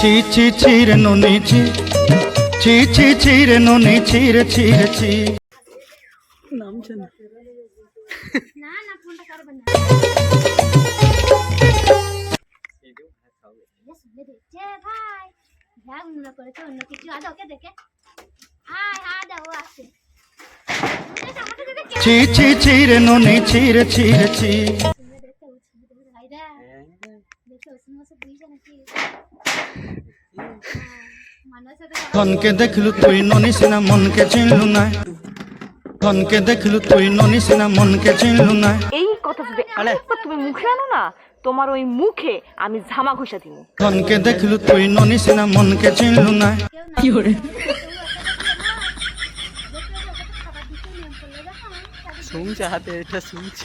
চি চি চিরে নুনি চি চি চি চিরে নুনি চিরে চিরে চি নামছে না না না ফোনটা করবেন না এ শুনে দেখছে ভাই ভ্যাগ মনে করেছে অন্য কিছু আজ ওকে দেখে হাই হাই ও আসছে শুনেছে আমাকে দেখে কে চি চি চিরে নুনি চিরে চিরে চি ধনকে দেখলু তুই ননি সিনা মনকে চিনলু না ধনকে দেখলু তুই ননি সিনা মনকে চিনলু না এই কথা যদি তুমি মুখে আনো না তোমার ওই মুখে আমি ঝামা ঘষা দিব। ধনকে দেখলু তুই ননি সিনা মনকে চিনলু না কি করে শুনছে হাতে এটা শুনছে।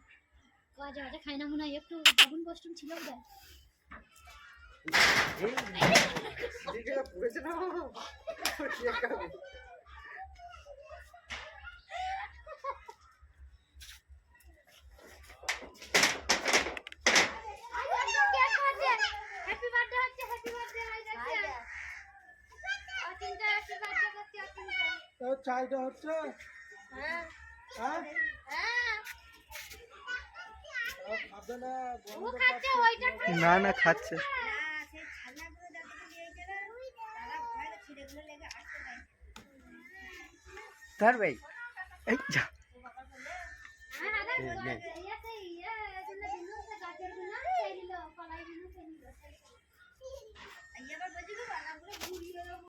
কলাই না মনে হয় একটু আগুন কষ্টম ছিল বোধ হ্যাপি বার্থডে হচ্ছে হ্যাপি বার্থডে গেছে অচিন্তা হ্যাপি বার্থডে করছে অচিন্তা। চাইটা হচ্ছে। হ্যাঁ। হ্যাঁ? হ্যাঁ। না না না খাচ্ছে। তার ভাই এই যা। হ্যাঁ